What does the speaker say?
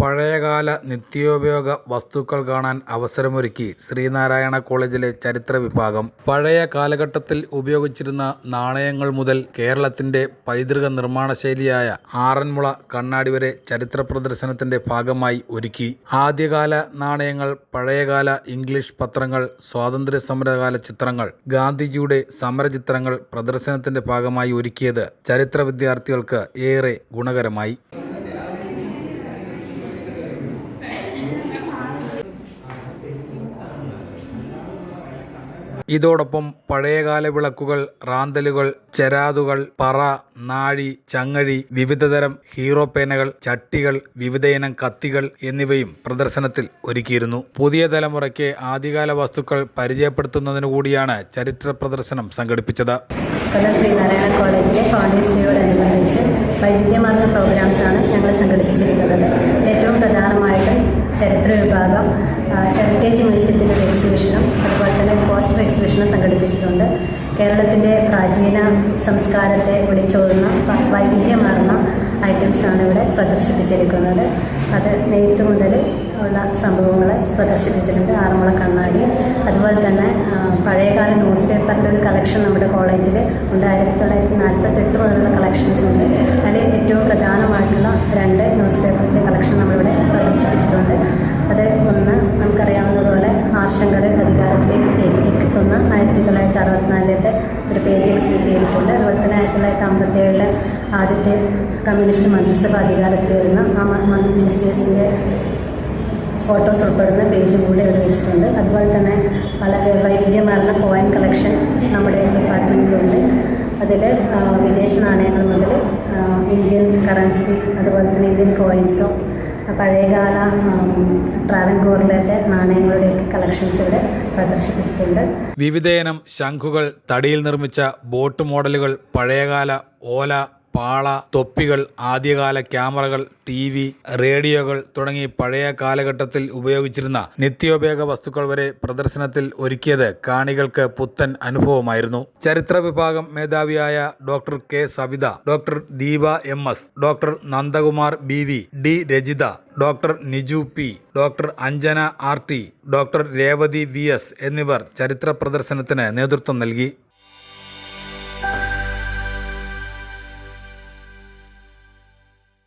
പഴയകാല നിത്യോപയോഗ വസ്തുക്കൾ കാണാൻ അവസരമൊരുക്കി ശ്രീനാരായണ കോളേജിലെ ചരിത്ര വിഭാഗം. പഴയ കാലഘട്ടത്തിൽ ഉപയോഗിച്ചിരുന്ന നാണയങ്ങൾ മുതൽ കേരളത്തിന്റെ പൈതൃക നിർമ്മാണ ശൈലിയായ ആറന്മുള കണ്ണാടി വരെ ചരിത്ര പ്രദർശനത്തിന്റെ ഭാഗമായി ഒരുക്കി. ആദ്യകാല നാണയങ്ങൾ പഴയകാല ഇംഗ്ലീഷ് പത്രങ്ങൾ സ്വാതന്ത്ര്യ സമരകാല ചിത്രങ്ങൾ ഗാന്ധിജിയുടെ സമരചിത്രങ്ങൾ പ്രദർശനത്തിന്റെ ഭാഗമായി ഒരുക്കിയത് ചരിത്ര വിദ്യാർത്ഥികൾക്ക് ഏറെ ഗുണകരമായി. ഇതോടൊപ്പം പഴയകാല വിളക്കുകൾ റാന്തലുകൾ ചെരാതുകൾ പറ നാഴി ചങ്ങഴി വിവിധതരം ഹീറോ പേനകൾ ചട്ടികൾ വിവിധയിനം കത്തികൾ എന്നിവയും പ്രദർശനത്തിൽ ഒരുക്കിയിരുന്നു. പുതിയ തലമുറയ്ക്ക് ആദ്യകാല വസ്തുക്കൾ പരിചയപ്പെടുത്തുന്നതിനു കൂടിയാണ് ചരിത്ര പ്രദർശനം സംഘടിപ്പിച്ചത്. ശ്രീനാരായണ കോളേജിലെ ഫൗണ്ടേഴ്സ് ഡേയോടനുബന്ധിച്ച് വൈവിധ്യമാർന്ന ഞങ്ങൾ സംഘടിപ്പിച്ചിരിക്കുന്നത് ഏറ്റവും പ്രധാനമായിട്ടും ചരിത്ര വിഭാഗം ആ, ഹെറിറ്റേജ് മ്യൂസിയത്തിന്റെ ഒരു എക്സിബിഷനും അതുപോലെ തന്നെ പോസ്റ്റർ സംഘടിപ്പിച്ചിട്ടുണ്ട് കേരളത്തിന്റെ പ്രാചീന സംസ്കാരത്തെ വിളിച്ചോതുന്ന വ- വൈവിധ്യമാർന്ന ഐറ്റംസാണ് ഇവിടെ പ്രദർശിപ്പിച്ചിരിക്കുന്നത്. അത് നെയ്ത്ത് മുതൽ ഉള്ള സംഭവങ്ങൾ പ്രദർശിപ്പിച്ചിട്ടുണ്ട്. ആറന്മുള കണ്ണാടി. അതുപോലെ തന്നെ പഴയകാല ന്യൂസ് പേപ്പറിന്റെ ഒരു കളക്ഷൻ നമ്മുടെ കോളേജിൽ ഉണ്ട്. ആയിരത്തി തൊള്ളായിരത്തി നാൽപ്പത്തെട്ട് മുതലുള്ള കളക്ഷൻസ് ഉണ്ട്. അതിൽ ഏറ്റവും പ്രധാനമായിട്ടുള്ള രണ്ട് ന്യൂസ് പേപ്പറിന്റെ കളക്ഷൻ നമ്മളിവിടെ പ്രദർശിപ്പിച്ചിട്ടുണ്ട് അത് ഒന്ന് നമുക്കറിയാവുന്നതുപോലെ ആർ ശങ്കർ അധികാരത്തിലേക്ക് എത്തി- എത്തുന്ന ആയിരത്തി അറുപത്തിനാലിലത്തെ ഒരു പേജ് എക്സിബിറ്റ് ചെയ്തിട്ടുണ്ട്. അതുപോലെ തന്നെ ആയിരത്തി തൊള്ളായിരത്തി അമ്പത്തേഴിലെ ആദ്യത്തെ കമ്മ്യൂണിസ്റ്റ് മന്ത്രിസഭ അധികാരത്തിൽ വരുന്ന ആ മിനിസ്റ്റേഴ്സിന്റെ ഫോട്ടോസ് ഉൾപ്പെടുന്ന പേജ് കൂടെ ഇവിടെ വെച്ചിട്ടുണ്ട്. അതുപോലെ തന്നെ പല വൈവിധ്യമാർന്ന കോയിൻ കളക്ഷൻ നമ്മുടെ ഡിപ്പാർട്ട്മെന്റിലുണ്ട് അതിൽ വിദേശ നാണയങ്ങൾ മുതൽ ഇന്ത്യൻ കറൻസി അതുപോലെ തന്നെ ഇന്ത്യൻ കോയിൻസും പഴയകാല ട്രാവൻകൂറിലത്തെ നാണയങ്ങളുടെയൊക്കെ കളക്ഷൻസ് ഇവിടെ പ്രദർശിപ്പിച്ചിട്ടുണ്ട്. വിവിധയിനം ശംഖുകൾ തടിയിൽ നിർമ്മിച്ച ബോട്ട് മോഡലുകൾ പഴയകാല ഓല പാള തൊപ്പികൾ ആദ്യകാല ക്യാമറകൾ ടി വി റേഡിയോകൾ തുടങ്ങി പഴയ കാലഘട്ടത്തിൽ ഉപയോഗിച്ചിരുന്ന നിത്യോപയോഗ വസ്തുക്കൾ വരെ പ്രദർശനത്തിൽ ഒരുക്കിയത് കാണികൾക്ക് പുത്തൻ അനുഭവമായിരുന്നു. ചരിത്ര വിഭാഗം മേധാവിയായ doctor K. Savitha doctor Deepa M. S doctor Nandakumar B. V. D. Rajitha doctor Niju P doctor Anjana R. T doctor Revathi V. S എന്നിവർ ചരിത്ര പ്രദർശനത്തിന് നേതൃത്വം നൽകി.